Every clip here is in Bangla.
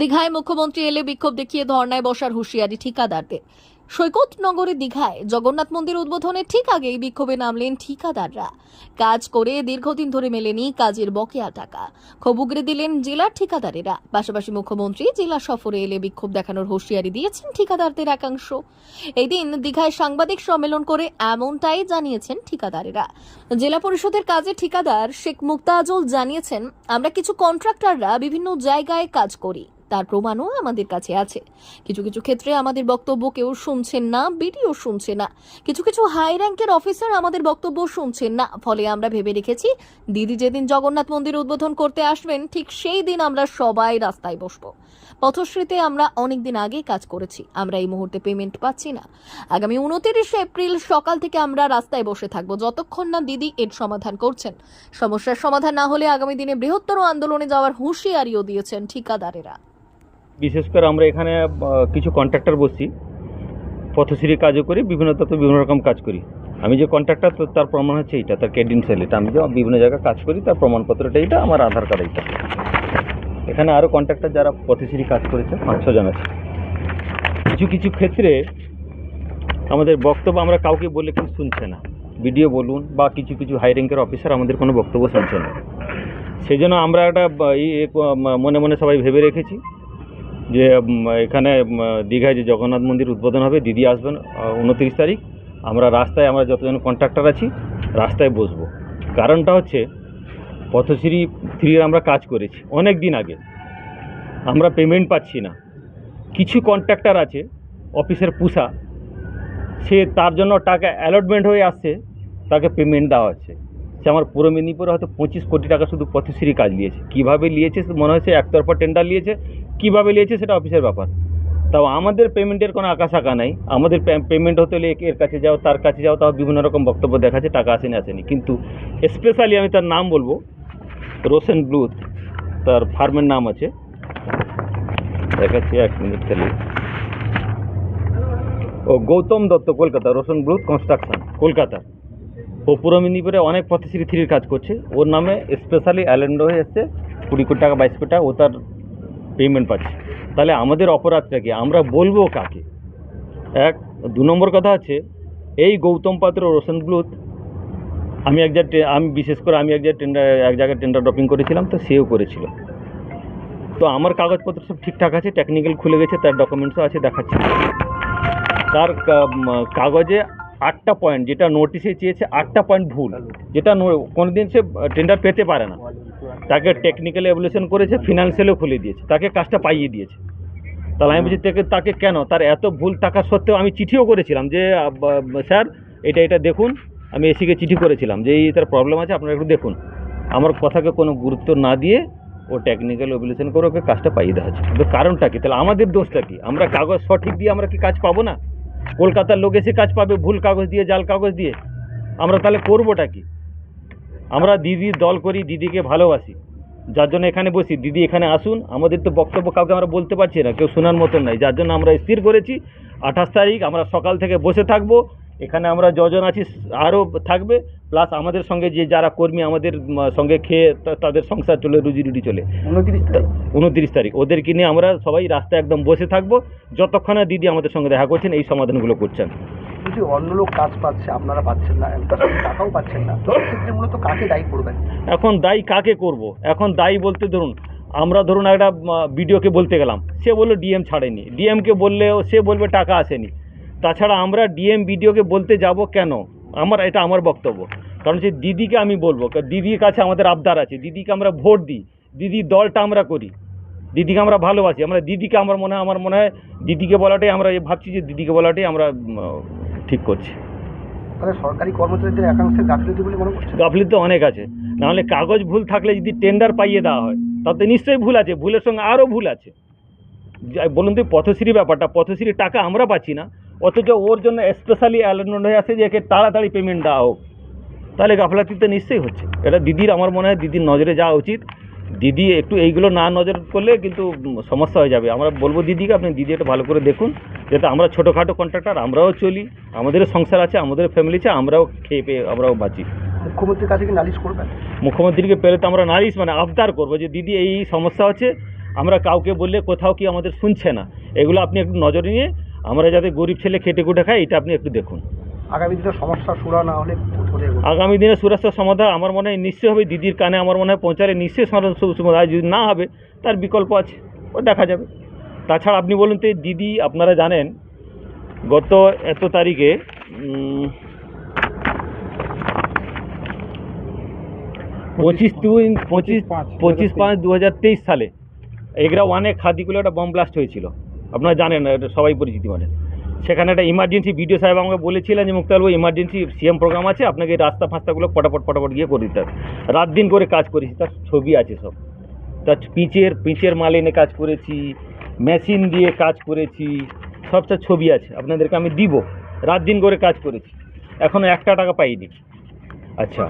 দীঘায় মুখ্যমন্ত্রী এলে বিক্ষোভ দেখিয়ে ধর্নায় বসার হুঁশিয়ারি ঠিকাদারদের। সৈকত নগরে দীঘায় জগন্নাথ মন্দির উদ্বোধনের ঠিক আগেই বিক্ষোভে নামলেন ঠিকাদাররা। কাজ করে দীর্ঘদিন ধরে মেলেনি কাজের বকেয়া টাকা। ক্ষোভ উগরে দিলেন জেলার ঠিকাদারেরা। পাশাপাশি মুখ্যমন্ত্রী জেলা সফরে এলে বিক্ষোভ দেখানোর হুঁশিয়ারি দিয়েছেন ঠিকাদারদের একাংশ। এই দিন দীঘায় সাংবাদিক সম্মেলন করে এমনটাই জানিয়েছেন ঠিকাদারেরা। জেলা পরিষদের কাজে ঠিকাদার শেখ মুক্তাজল জানিয়েছেন, আমরা কিছু কন্ট্রাক্টররা বিভিন্ন জায়গায় কাজ করি। তার প্রমাণও আমাদের কাছে আছে। কিছু কিছু ক্ষেত্রে আমাদের বক্তব্য কেউ শুনছেন না, বিডিও শুনছে না। কিছু কিছু হাই র্যাঙ্কের অফিসার আমাদের বক্তব্য শুনছেন না। ফলে আমরা ভেবে রেখেছি, দিদি যেদিন জগন্নাথ মন্দির উদ্বোধন করতে আসবেন, ঠিক সেই দিন আমরা সবাই রাস্তায় বসব। পথশ্রীতে আমরা অনেক দিন আগে কাজ করেছি, আমরা এই মুহূর্তে পেমেন্ট পাচ্ছি না। আগামী উনতিরিশে এপ্রিল সকাল থেকে আমরা রাস্তায় বসে থাকব, যতক্ষণ না দিদি এর সমাধান করছেন। সমস্যার সমাধান না হলে আগামী দিনে বৃহত্তর আন্দোলনে যাওয়ার হুঁশিয়ারিও দিয়েছেন ঠিকাদারেরা। বিশেষ করে আমরা এখানে কিছু কন্ট্রাক্টর বসছি, পথশ্রী কাজও করি, বিভিন্ন তত্ত্ব বিভিন্ন রকম কাজ করি। আমি যে কন্ট্রাক্টর তার প্রমাণ হচ্ছে এইটা, তার ক্রেডেন্সিয়াল এটা আমি যে বিভিন্ন জায়গায় কাজ করি, তার প্রমাণপত্রটা এইটা আমার আধার কার্ড এইটা। এখানে আরও কন্ট্রাক্টর যারা পথশ্রী কাজ করেছে পাঁচ ছজন আছে। কিছু কিছু ক্ষেত্রে আমাদের বক্তব্য আমরা কাউকে বলে কেউ শুনছে না। ভিডিও বলুন বা কিছু কিছু হাই র্যাঙ্কের অফিসার আমাদের কোনো বক্তব্য শুনছে না। সেই জন্য আমরা একটা মনে মনে সবাই ভেবে রেখেছি। যে এখানে দীঘায় যে জগন্নাথ মন্দির উদ্বোধন হবে, দিদি আসবেন উনত্রিশ তারিখ। আমরা রাস্তায়, আমরা যতজন কন্ট্রাক্টর আছি, রাস্তায় বসবো। কারণটা হচ্ছে, পথশ্রী থ্রির আমরা কাজ করেছি, অনেক দিন আগে। আমরা পেমেন্ট পাচ্ছি না। কিছু কন্ট্রাক্টর আছে, অফিসের পুষা, সে তার জন্য টাকা অ্যালটমেন্ট হয়ে আসছে, তাকে পেমেন্ট দেওয়া হচ্ছে। সে আমার পুরো মেদিনীপুরে হয়তো পঁচিশ কোটি টাকা শুধু পথশ্রী কাজ নিয়েছে। কীভাবে নিয়েছে মনে হচ্ছে একতরফা টেন্ডার নিয়েছে। কীভাবে নিয়েছে সেটা অফিসের ব্যাপার। তাও আমাদের পেমেন্টের কোনো আঁকা নাই। আমাদের পেমেন্ট হতে হলে এর কাছে যাও, তার কাছে যাও, তাও বিভিন্ন রকম বক্তব্য দেখাচ্ছে, টাকা আসেনি আসেনি। কিন্তু স্পেশালি আমি তার নাম বলব রোশন ব্লুথ তার ফার্মের নাম আছে। দেখাচ্ছি এক মিনিট খালি। ও গৌতম দত্ত, কলকাতা রোশন ব্লুথ কনস্ট্রাকশন কলকাতা। ও পূর্ব মেদিনীপুরে অনেক পথশ্রী থ্রির কাজ করছে। ওর নামে স্পেশালি অ্যালেন্ডো হয়ে এসছে, কুড়ি কোটি টাকা, বাইশ কোটি টাকা ও তার পেমেন্ট পাচ্ছে। তাহলে আমাদের অপরাধটা কি? আমরা বলব কাকে? এক, দু নম্বর কথা আছে, এই গৌতম পাত্র রোশন ব্লুথ আমি এক জায়গায় আমি বিশেষ করে আমি এক জায়গায় টেন্ডার এক জায়গায় টেন্ডার ড্রপিং করেছিলাম, তো সেও করেছিল। তো আমার কাগজপত্র সব ঠিকঠাক আছে টেকনিক্যাল খুলে গেছে, তার ডকুমেন্টসও আছে, দেখাচ্ছি। তার কাগজে আটটা পয়েন্ট যেটা নোটিশে চেয়েছে, আটটা পয়েন্ট ভুল। যেটা নো- কোনোদিন সে টেন্ডার পেতে পারে না। তাকে টেকনিক্যাল এভলিউশন করেছে ফিনান্সিয়ালও খুলে দিয়েছে। তাকে কাজটা পাইয়ে দিয়েছে। তাহলে আমি বলছি তাকে তাকে কেন? তার এত ভুল থাকা সত্ত্বেও আমি চিঠিও করেছিলাম যে স্যার, এটা এটা দেখুন। আমি এসিকে চিঠি করেছিলাম যে, এই তার প্রবলেম আছে, আপনারা একটু দেখুন। আমার কথাকে কোনো গুরুত্ব না দিয়ে ও টেকনিক্যাল এভলিউশন করে ওকে কাজটা পাইয়ে দেওয়া হচ্ছে কারণটা কি? তাহলে আমাদের দোষটা কি? আমরা কাগজ সঠিক দিয়ে আমরা কি কাজ পাবো না? কলকাতার লোক এসে কাজ পাবে, ভুল কাগজ দিয়ে, জাল কাগজ দিয়ে। আমরা তাহলে করবোটা কি? আমরা দিদির দল করি, দিদিকে ভালোবাসি। যার জন্য এখানে বসি। দিদি এখানে আসুন। আমাদের তো বক্তব্য কাউকে আমরা বলতে পারছি না, কেউ শোনার মতন নাই। যার জন্য আমরা স্থির করেছি। আঠাশ তারিখ আমরা সকাল থেকে বসে থাকব। এখানে আমরা যজন আছি আরও থাকবে প্লাস আমাদের সঙ্গে যে যারা কর্মী আমাদের সঙ্গে খেয়ে তাদের সংসার চলে রুজি রুটি চলে। উনত্রিশ তারিখ। উনত্রিশ তারিখ। ওদেরকে নিয়ে আমরা সবাই রাস্তায় একদম বসে থাকব। যতক্ষণ না দিদি আমাদের সঙ্গে দেখা করছেন এই সমাধানগুলো করছেন। যদি অন্য লোক কাজ পাচ্ছে আপনারা পাচ্ছেন না টাকাও পাচ্ছেন না। সেক্ষেত্রে মূলত কাকে দায়ী করবেন? এখন দায়ী কাকে করব? এখন দায়ী বলতে ধরুন আমরা ধরুন একটা বিডিওকে বলতে গেলাম। সে বলল ডিএম ছাড়েনি। ডিএমকে বললেও সে বলবে টাকা আসেনি। তাছাড়া আমরা ডিএম বিডিওকে বলতে যাব কেন? আমার এটা আমার বক্তব্য। কারণ সে দিদিকে আমি বলব। দিদির কাছে আমাদের আবদার আছে। দিদিকে আমরা ভোট দিই। দিদির দলটা আমরা করি। দিদিকে আমরা ভালোবাসি। আমরা দিদিকে আমার মনে হয় আমার মনে হয় দিদিকে বলাটাই আমরা ভাবছি যে দিদিকে বলাটাই আমরা ঠিক করছি। সরকারি কর্মচারীদের একাংশের গাফিলতি বলে মনে করছেন? গাফলিত তো অনেক আছে। নাহলে কাগজ ভুল থাকলে যদি টেন্ডার পাইয়ে দেওয়া হয় তাতে নিশ্চয়ই ভুল আছে। ভুলের সঙ্গে আরও ভুল আছে। বলুন তো পথশ্রী ব্যাপারটা। পথশ্রীর টাকা আমরা পাচ্ছি না। অথচ ওর জন্য স্পেশালি অ্যালার্ট হয়ে আছে যে একে তাড়াতাড়ি পেমেন্ট দেওয়া হোক। তাহলে গাফলাতি তো নিশ্চয়ই হচ্ছে। এটা দিদির আমার মনে হয় দিদির নজরে যাওয়া উচিত। দিদি একটু এইগুলো না নজর করলে কিন্তু সমস্যা হয়ে যাবে। আমরা বলব দিদিকে আপনি দিদি একটু ভালো করে দেখুন। যাতে আমরা ছোটোখাটো কন্ট্রাক্টর আমরাও চলি। আমাদেরও সংসার আছে আমাদের ফ্যামিলি আছে আমরাও খেয়ে পেয়ে আমরাও বাঁচি। মুখ্যমন্ত্রীর কাছে কি নালিশ করবেন? মুখ্যমন্ত্রীকে পেলে তো আমরা নালিশ মানে আবদার করব যে দিদি এই সমস্যা হচ্ছে। আমরা কাউকে বললে কোথাও কি আমাদের শুনছে না। এগুলো আপনি একটু নজরে নিয়ে আমরা যাতে গরিব ছেলে খেটে কুটে খাই এটা আপনি একটু দেখুন। আগামী দিনে সমস্যা সুরা না হলে আগামী দিনে সুরাস্তার সমাধান আমার মনে হয় নিশ্চয় হবে দিদির কানে আমার মনে হয় পৌঁছালে নিশ্চয়ই সমাধান যদি না হবে তার বিকল্প আছে ও দেখা যাবে। তাছাড়া আপনি বলুন তো দিদি আপনারা জানেন গত এত তারিখে পঁচিশ দুই পঁচিশ পঁচিশ পাঁচ দু হাজার তেইশ সালে এগরা ওয়ানে খাদিগুলো একটা বম ব্লাস্ট হয়েছিল। আপনারা জানেন, এটা সবাই পরিচিতি মানে। সেখানে একটা ইমার্জেন্সি ভিডিও সাহেব আমাকে বলেছিলেন যে মুক্তালবাবু ইমার্জেন্সি সিএম প্রোগ্রাম আছে, আপনাকে এই রাস্তা ফাস্তাগুলো পটাপট পটাপট গিয়ে করে দিতে রাত দিন করে কাজ করেছি, তার ছবি আছে সব। তার পিচের পিচের মাল এনে কাজ করেছি মেশিন দিয়ে কাজ করেছি সবটা ছবি আছে, আপনাদেরকে আমি দিব। রাত দিন করে কাজ করেছি। এখনও একটা টাকা পাইনি। আচ্ছা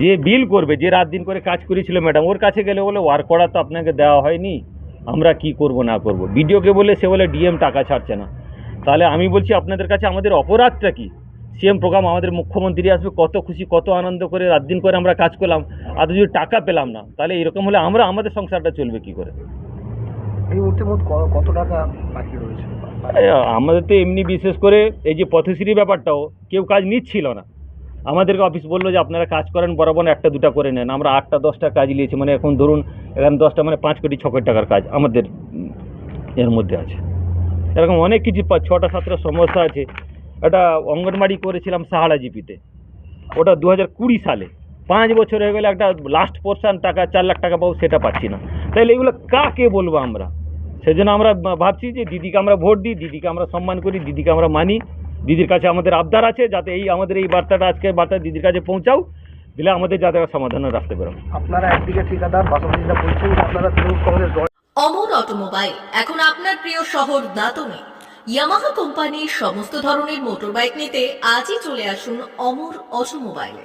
যে বিল করবে, যে রাত দিন করে কাজ করেছিল ম্যাডাম ওর কাছে গেলে বলে, ওয়ার্ক করা তো আপনাকে দেওয়া হয়নি। আমরা কি করব না করব। বিডিওকে বলে সে বলে ডিএম টাকা ছাড়ছে না। তাহলে আমি বলছি আপনাদের কাছে আমাদের অপরাধটা কি? সিএম প্রোগ্রাম আমাদের মুখ্যমন্ত্রী আসবে কত খুশি কত আনন্দ করে রাত দিন করে আমরা কাজ করলাম আর যদি টাকা পেলাম না তাহলে এরকম হলে আমরা আমাদের সংসারটা চলবে কি করে? এই মুহূর্তে মোট কত টাকা বাকি রয়েছে? আমাদের তো এমনি বিশেষ করে এই যে পথশ্রী ব্যাপারটাও কেউ কাজ নিচ্ছিল না। আমাদেরকে অফিস বলল যে, আপনারা কাজ করেন, বরাবর একটা, দুটা করে নেন। আমরা আটটা, দশটা কাজ নিয়েছি। মানে এখন ধরুন এখানে দশটা মানে পাঁচ কোটি, ছ কোটি টাকার কাজ আমাদের এর মধ্যে আছে। এরকম অনেক কিছু ছটা, সাতটা সমস্যা আছে। একটা অঙ্গনবাড়ি করেছিলাম সাহারা জিপিতে। ওটা দু হাজার কুড়ি সালে। পাঁচ বছর হয়ে গেলে, একটা লাস্ট পোর্শন টাকা, চার লাখ টাকা পাবো, সেটা পাচ্ছি না। তাহলে এগুলো কাকে বলব আমরা? সেই জন্য আমরা, ভাবছি যে, দিদিকে আমরা ভোট দিই, দিদিকে আমরা সম্মান করি, দিদিকে আমরা মানি। দিদির কাছে আমাদের আবদার আছে যাতে এই আমাদের এই বার্তাটা আজকে বার্তা দিদির কাছে পৌঁছাও দিলে আমাদের যাতে সমাধানের রাস্তা বেরোবে আপনারা একদিকে ঠিকাদার পাশাপাশি বলছেন আপনারা তৃণমূল কংগ্রেস দল অমর অটোমোবাইল এখন আপনার প্রিয় শহর দাতনে ইয়ামাহা কোম্পানির সমস্ত ধরনের মোটরবাইক নিতে আজই চলে আসুন অমর অটোমোবাইলে।